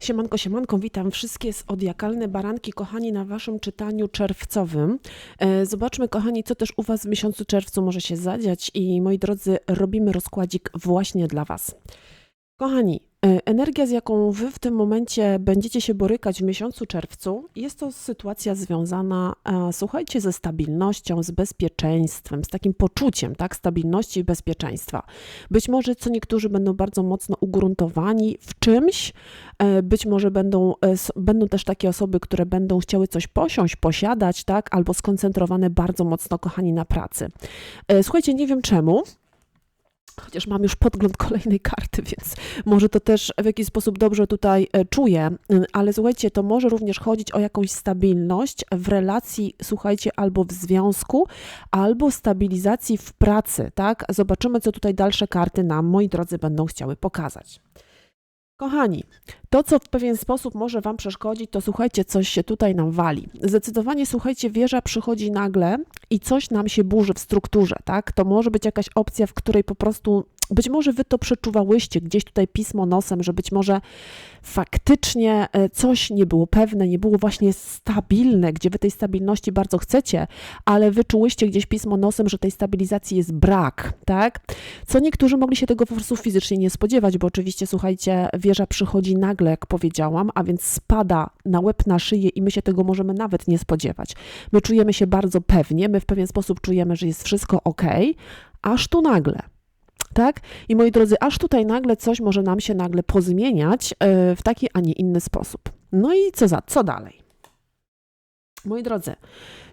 Siemanko, siemanko, witam wszystkie zodiakalne baranki, kochani, na waszym czytaniu czerwcowym. E, Zobaczmy, kochani, co też u was w miesiącu czerwcu może się zadziać i moi drodzy, robimy rozkładzik właśnie dla was. Kochani, energia, z jaką wy w tym momencie będziecie się borykać w miesiącu czerwcu, jest to sytuacja związana, e, słuchajcie, ze stabilnością, z bezpieczeństwem, z takim poczuciem, tak, stabilności i bezpieczeństwa. Być może co niektórzy będą bardzo mocno ugruntowani w czymś, e, być może będą, e, będą też takie osoby, które będą chciały coś posiąść, posiadać, tak, albo skoncentrowane bardzo mocno, kochani, na pracy. Słuchajcie, nie wiem czemu, chociaż mam już podgląd kolejnej karty, więc może to też w jakiś sposób dobrze tutaj e, czuję, y, ale słuchajcie, to może również chodzić o jakąś stabilność w relacji, słuchajcie, albo w związku, albo stabilizacji w pracy, tak? Zobaczymy, co tutaj dalsze karty nam, moi drodzy, będą chciały pokazać. Kochani, to co w pewien sposób może Wam przeszkodzić, to słuchajcie, coś się tutaj nam wali. Zdecydowanie, słuchajcie, wieża przychodzi nagle i coś nam się burzy w strukturze, tak? To może być jakaś opcja, w której po prostu, być może Wy to przeczuwałyście, gdzieś tutaj pismo nosem, że być może faktycznie e, coś nie było pewne, nie było właśnie stabilne, gdzie Wy tej stabilności bardzo chcecie, ale wyczułyście gdzieś pismo nosem, że tej stabilizacji jest brak, tak? Co niektórzy mogli się tego po prostu fizycznie nie spodziewać, bo oczywiście, słuchajcie, wieża przychodzi nagle, jak powiedziałam, a więc spada na łeb, na szyję i my się tego możemy nawet nie spodziewać. My czujemy się bardzo pewnie, my w pewien sposób czujemy, że jest wszystko ok, aż tu nagle. Tak? I moi drodzy, aż tutaj nagle coś może nam się nagle pozmieniać e, w taki, a nie inny sposób. No i co za, co dalej? Moi drodzy,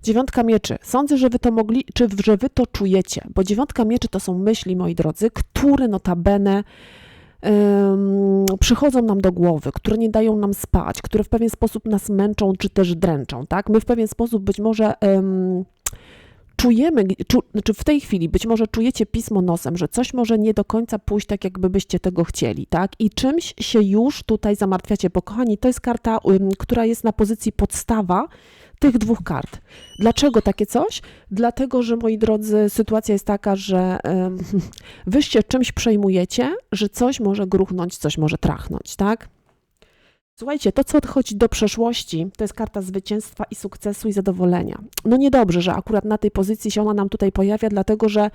dziewiątka mieczy. Sądzę, że wy to mogli, czy że wy to czujecie, bo dziewiątka mieczy to są myśli, moi drodzy, które notabene em, przychodzą nam do głowy, które nie dają nam spać, które w pewien sposób nas męczą, czy też dręczą, tak? My w pewien sposób być może em, czujemy, czu, znaczy w tej chwili być może czujecie pismo nosem, że coś może nie do końca pójść tak, jakby byście tego chcieli, tak? I czymś się już tutaj zamartwiacie, bo kochani, to jest karta, która jest na pozycji podstawa tych dwóch kart. Dlaczego takie coś? Dlatego, że moi drodzy, sytuacja jest taka, że ym, wy się czymś przejmujecie, że coś może gruchnąć, coś może trachnąć, tak? Słuchajcie, to co odchodzi do przeszłości, to jest karta zwycięstwa i sukcesu i zadowolenia. No niedobrze, że akurat na tej pozycji się ona nam tutaj pojawia, dlatego że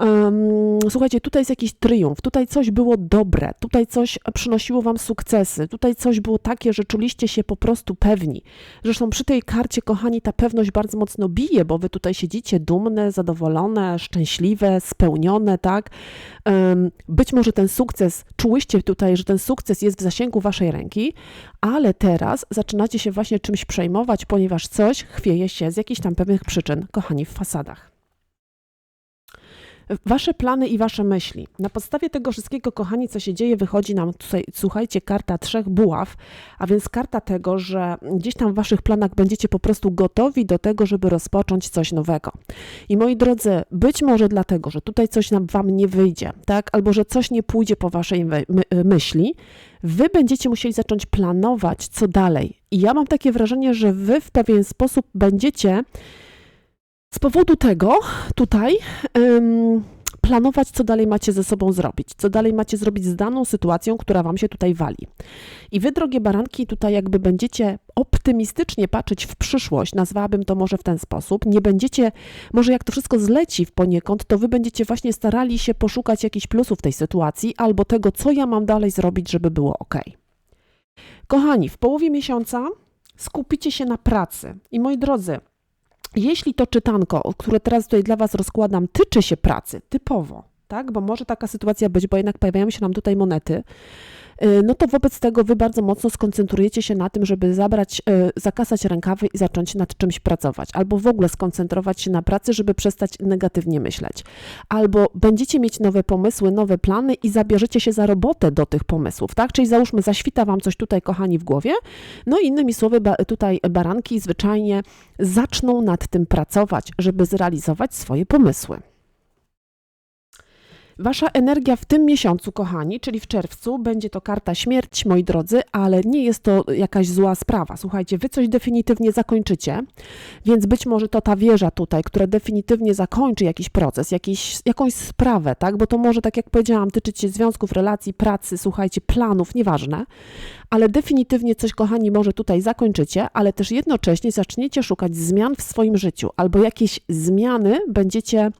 um, słuchajcie, tutaj jest jakiś triumf, tutaj coś było dobre, tutaj coś przynosiło wam sukcesy, tutaj coś było takie, że czuliście się po prostu pewni. Zresztą przy tej karcie, kochani, ta pewność bardzo mocno bije, bo wy tutaj siedzicie dumne, zadowolone, szczęśliwe, spełnione, tak? Em, Być może ten sukces, czułyście tutaj, że ten sukces jest w zasięgu waszej ręki, ale teraz zaczynacie się właśnie czymś przejmować, ponieważ coś chwieje się z jakichś tam pewnych przyczyn, kochani, w fasadach. Wasze plany i wasze myśli. Na podstawie tego wszystkiego, kochani, co się dzieje, wychodzi nam tutaj, słuchajcie, karta trzech buław, a więc karta tego, że gdzieś tam w waszych planach będziecie po prostu gotowi do tego, żeby rozpocząć coś nowego. I moi drodzy, być może dlatego, że tutaj coś nam wam nie wyjdzie, tak, albo że coś nie pójdzie po waszej my, myśli, wy będziecie musieli zacząć planować, co dalej. I ja mam takie wrażenie, że wy w pewien sposób będziecie z powodu tego tutaj planować, co dalej macie ze sobą zrobić, co dalej macie zrobić z daną sytuacją, która wam się tutaj wali. I wy, drogie baranki, tutaj jakby będziecie optymistycznie patrzeć w przyszłość, nazwałabym to może w ten sposób, nie będziecie, może jak to wszystko zleci w poniekąd, to wy będziecie właśnie starali się poszukać jakichś plusów tej sytuacji, albo tego, co ja mam dalej zrobić, żeby było ok. Kochani, w połowie miesiąca skupicie się na pracy. I moi drodzy, jeśli to czytanko, które teraz tutaj dla Was rozkładam, tyczy się pracy typowo, tak, bo może taka sytuacja być, bo jednak pojawiają się nam tutaj monety, no to wobec tego Wy bardzo mocno skoncentrujecie się na tym, żeby zabrać, y, zakasać rękawy i zacząć nad czymś pracować, albo w ogóle skoncentrować się na pracy, żeby przestać negatywnie myśleć, albo będziecie mieć nowe pomysły, nowe plany i zabierzecie się za robotę do tych pomysłów, tak, czyli załóżmy, zaświta Wam coś tutaj, kochani, w głowie, no innymi słowy, tutaj baranki zwyczajnie zaczną nad tym pracować, żeby zrealizować swoje pomysły. Wasza energia w tym miesiącu, kochani, czyli w czerwcu, będzie to karta śmierć, moi drodzy, ale nie jest to jakaś zła sprawa. Słuchajcie, wy coś definitywnie zakończycie, więc być może to ta wieża tutaj, która definitywnie zakończy jakiś proces, jakiś, jakąś sprawę, tak? Bo to może, tak jak powiedziałam, tyczyć się związków, relacji, pracy, słuchajcie, planów, nieważne, ale definitywnie coś, kochani, może tutaj zakończycie, ale też jednocześnie zaczniecie szukać zmian w swoim życiu albo jakieś zmiany będziecie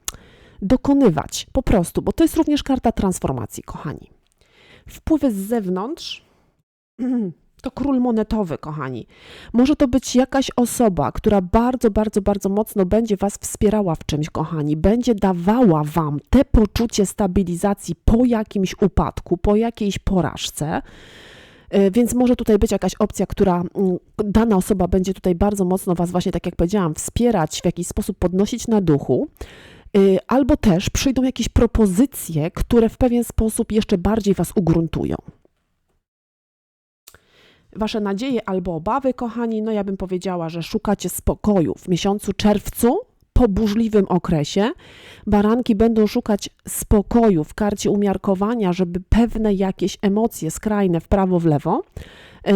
dokonywać po prostu, bo to jest również karta transformacji, kochani. Wpływy z zewnątrz to król monetowy, kochani. Może to być jakaś osoba, która bardzo, bardzo, bardzo mocno będzie Was wspierała w czymś, kochani. Będzie dawała Wam te poczucie stabilizacji po jakimś upadku, po jakiejś porażce. Y, Więc może tutaj być jakaś opcja, która mm, dana osoba będzie tutaj bardzo mocno Was, właśnie tak jak powiedziałam, wspierać, w jakiś sposób podnosić na duchu. Y, Albo też przyjdą jakieś propozycje, które w pewien sposób jeszcze bardziej Was ugruntują. Wasze nadzieje albo obawy, kochani, no ja bym powiedziała, że szukacie spokoju w miesiącu czerwcu, po burzliwym okresie. Baranki będą szukać spokoju w karcie umiarkowania, żeby pewne jakieś emocje skrajne w prawo, w lewo,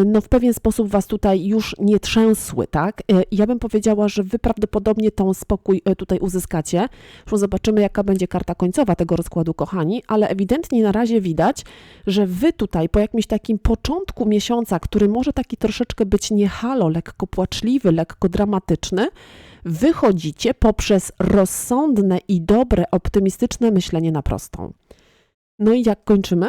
no w pewien sposób was tutaj już nie trzęsły, tak? E, Ja bym powiedziała, że wy prawdopodobnie tą spokój e, tutaj uzyskacie. Zresztą zobaczymy, jaka będzie karta końcowa tego rozkładu, kochani, ale ewidentnie na razie widać, że wy tutaj po jakimś takim początku miesiąca, który może taki troszeczkę być niehalo, lekko płaczliwy, lekko dramatyczny, wychodzicie poprzez rozsądne i dobre, optymistyczne myślenie na prostą. No i jak kończymy?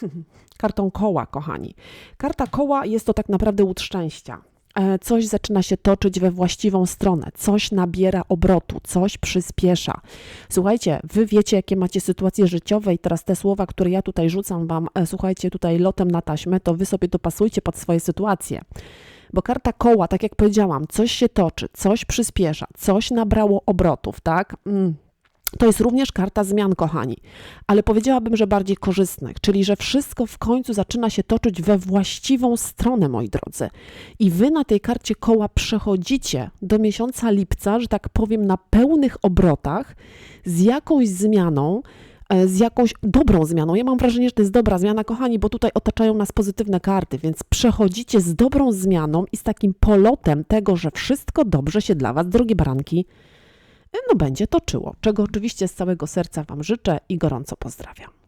Kartą koła, kochani. Karta koła jest to tak naprawdę łód szczęścia. E, Coś zaczyna się toczyć we właściwą stronę, coś nabiera obrotu, coś przyspiesza. Słuchajcie, wy wiecie, jakie macie sytuacje życiowe, i teraz te słowa, które ja tutaj rzucam wam, e, słuchajcie, tutaj lotem na taśmę, to wy sobie dopasujcie pod swoje sytuacje. Bo karta koła, tak jak powiedziałam, coś się toczy, coś przyspiesza, coś nabrało obrotów, tak? Mm. To jest również karta zmian, kochani, ale powiedziałabym, że bardziej korzystnych, czyli że wszystko w końcu zaczyna się toczyć we właściwą stronę, moi drodzy. I wy na tej karcie koła przechodzicie do miesiąca lipca, że tak powiem, na pełnych obrotach z jakąś zmianą, e, z jakąś dobrą zmianą. Ja mam wrażenie, że to jest dobra zmiana, kochani, bo tutaj otaczają nas pozytywne karty, więc przechodzicie z dobrą zmianą i z takim polotem tego, że wszystko dobrze się dla Was, drogie baranki, no będzie toczyło, czego oczywiście z całego serca Wam życzę i gorąco pozdrawiam.